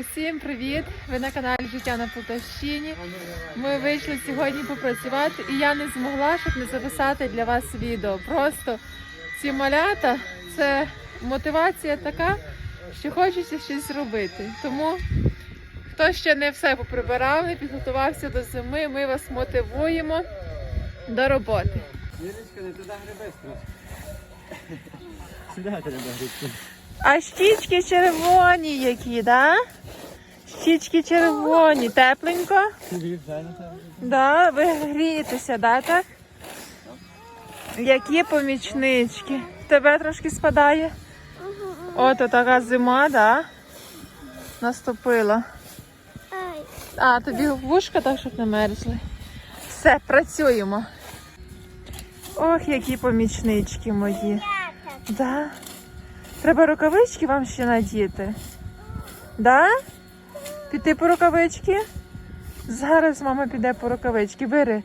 Усім привіт! Ви на каналі Життя на Полтавщині. Ми вийшли сьогодні попрацювати, і я не змогла, щоб не записати для вас відео. Просто ці малята це мотивація така, що хочеться щось зробити. Тому хто ще не все поприбирав, не підготувався до зими, ми вас мотивуємо до роботи. Юлічка, не туди. Сюди треба грибти. А щічки червоні які, да? Щічки червоні, тепленько. Да, ви грієтеся, да, так? Які помічнички. Тебе трошки спадає? От така зима, да? Наступила. А, тобі вушка так, щоб не мерзли. Все, працюємо. Ох, які помічнички мої. Да? Треба рукавички вам ще надіти. Да? Піти по рукавички? Зараз мама піде по рукавички. Бери.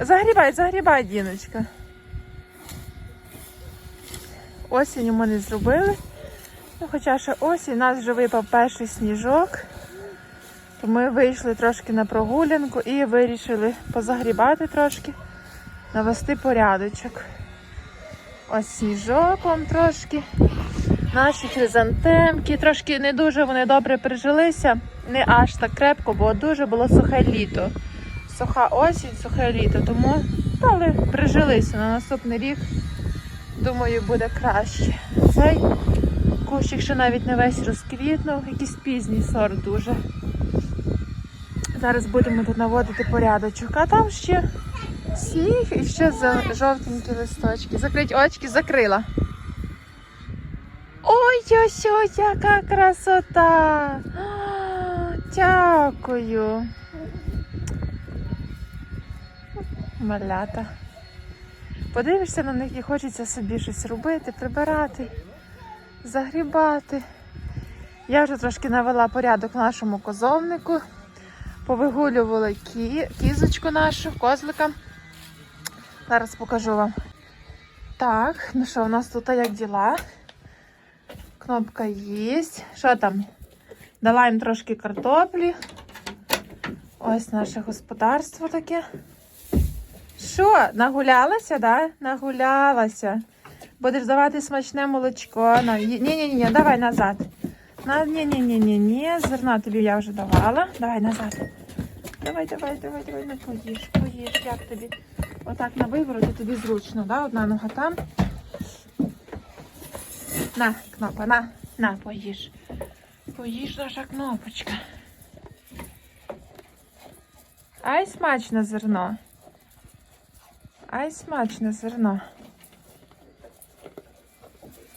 Загрібай, загрібай, діночка. Осінь ми не зробили. Ну, хоча ще осінь, у нас вже випав перший сніжок. То ми вийшли трошки на прогулянку і вирішили позагрібати трошки, навести порядочок. Ось сніжок вам трошки. Наші хризантемки трошки не дуже вони добре прижилися, не аж так крепко, бо дуже було сухе літо. Суха осінь, сухе літо, тому але прижилися на наступний рік. Думаю, буде краще. Цей кущик ще навіть не весь розквітнув, якийсь пізній сорт дуже. Зараз будемо тут наводити порядочок, а там ще сніг і ще жовтенькі листочки. Закрить очки, закрила. Яка красота! Дякую. Малята. Подивишся на них і хочеться собі щось робити, прибирати, загрібати. Я вже трошки навела порядок нашому козовнику. Повигулювала кі... кізочку нашу, козлика. Зараз покажу вам. Так, ну що, у нас тут як діла? Кнопка є. Що там? Дала їм трошки картоплі. Ось наше господарство таке. Що, нагулялася, да? Нагулялася. Будеш давати смачне молочко. Ні-ні-ні, давай назад. На... Ні-ні-ні-ні-ні. Зерна тобі я вже давала. Давай назад. Давай, давай, давай, давай, ну поїж, поїж, як тобі. Отак на вивороті тобі зручно, да? Одна нога там. На, кнопа, на, на, поїж. Поїж наша кнопочка. Ай, смачне зерно. Ай, смачне зерно.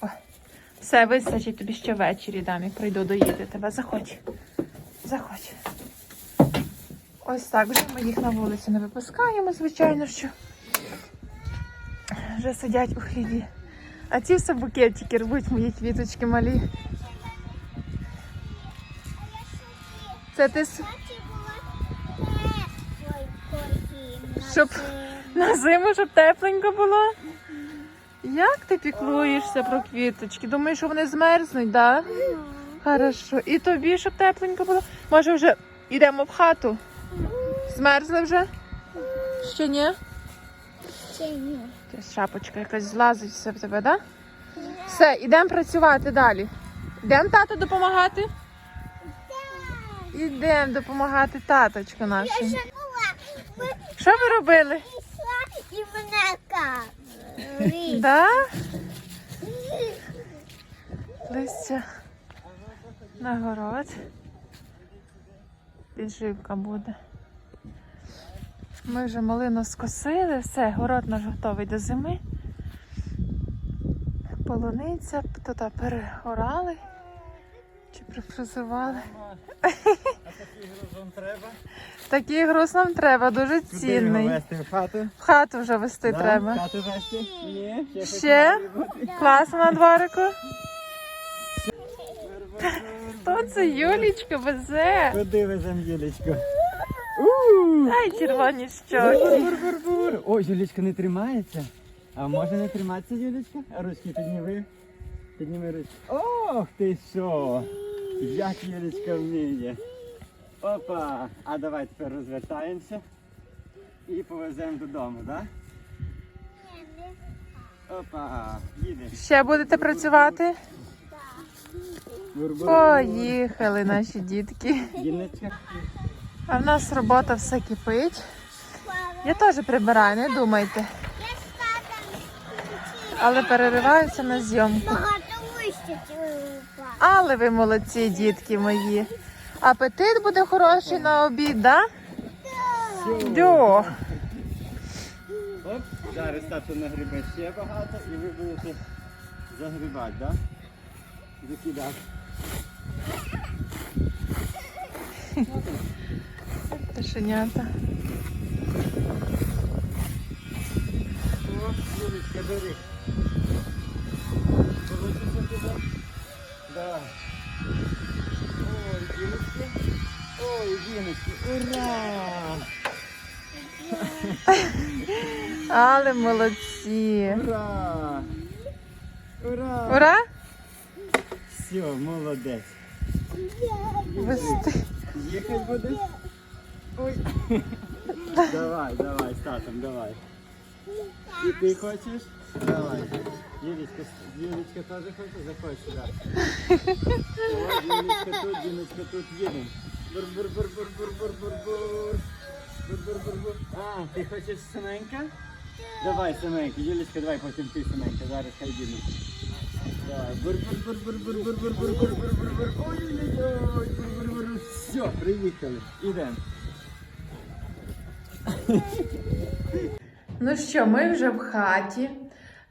О, все, вистачить тобі ще ввечері дам, як прийду доїти тебе. Заходь. Заходь. Ось так вже ми їх на вулицю не випускаємо, звичайно, що вже сидять у хліві. А ці все букетики рвуть мої квіточки малі. Це ти с- Щоб на зиму, щоб тепленько було. Як ти піклуєшся про квіточки? Думаєш, що вони змерзнуть, так? Да? Хорошо. І тобі, щоб тепленько було. Може, вже йдемо в хату? Змерзли вже? Ще ні? Якась шапочка якась злазить все в тебе, так? Да? Все, йдемо працювати далі. Йдемо тато допомагати? Йдемо допомагати таточку нашому. Що ви робили? І мене капли. Да? Листя на город. Підживка буде. Ми вже малину скосили, все, город наш готовий до зими. Полуниця тут перегорали чи прифризували. А такий грузом треба? Такий груз нам треба, дуже цінний. вести в хату? В хату вже вести Да? треба. В хату вести? Ні. Ще? Класно на дворику. Хто це Юлічка везе? Куди везем Юлічку? Ай, червоні щоки. Бур-бур-бур. О, Юлічка не тримається. А може не триматися, Юлічка? Ручки підніми. Підніми руку. Ох ти що! Як Юлечка вміє. Опа! А давай тепер розвертаємося і повеземо додому, так? Опа! Їдемо. Ще будете працювати? Поїхали наші дітки. Діночка. А в нас робота все кипить. Я теж прибираю, не думайте. Але перериваюся на зйомку. Але ви молодці, дітки мої. Апетит буде хороший на обід, да? Дьо. Оп, зараз тато нагрібе ще багато і ви будете загрібати, так? Да? Закидати. Кошенята. Да. Діночки. Ой, діночки. Ура! Але молодці. Ура! Ура! Ура! Все, молодець. Їхать будеш? Ой. давай, давай, з татом, давай. І ти хочеш? Давай. Юлечка, Юлечка теж хоче? Заходь сюди. О, Юлечка тут, Юлечка тут, їдемо. Бур-бур-бур-бур-бур-бур-бур. Бур-бур-бур-бур. А, ти хочеш саменька? Давай, саменька. Юлечка, давай потім ти саменька. Зараз хай їдемо. Давай. Бур-бур-бур-бур-бур-бур-бур-бур-бур-бур. Ой-ой-ой. Бур-бур-бур. Все, приїхали. Ідемо. Ну що, ми вже в хаті.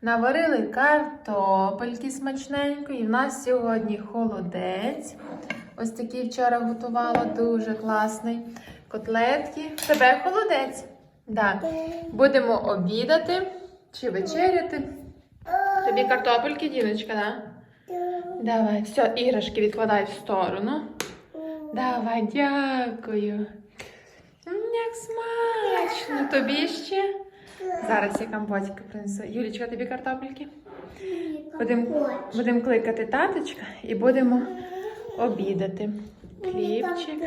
Наварили картопельки смачненько, і в нас сьогодні холодець. Ось такий вчора готувала, дуже класний. Котлетки. Тебе холодець? Да. Будемо обідати чи вечеряти. Тобі картопельки, діночка, да? Давай, все, іграшки відкладай в сторону. Давай, дякую. Як смачно. Тобі ще? Зараз я компотика принесу. Юлічка, тобі картопельки? Будемо будем кликати таточка і будемо обідати. Хлібчик.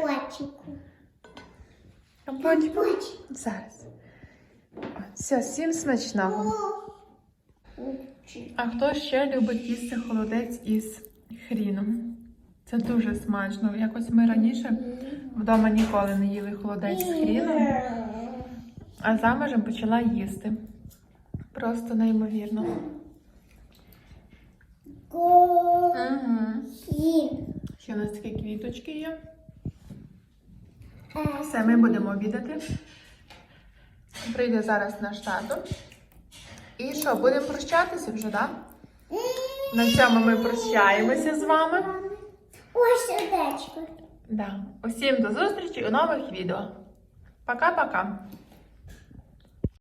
Компотик. Зараз. Все, всім смачного. А хто ще любить їсти холодець із хріном? Це дуже смачно. Якось ми раніше вдома ніколи не їли холодець з хріном, а замежем почала їсти. Просто неймовірно. Угу. Ще у нас такі квіточки є. Все, ми будемо обідати. Прийде зараз наш тато. І що, будемо прощатися вже, так? Да? На цьому ми прощаємося з вами. Ось сердечко. Да. Усім до зустрічі у нових відео. Пока-пока.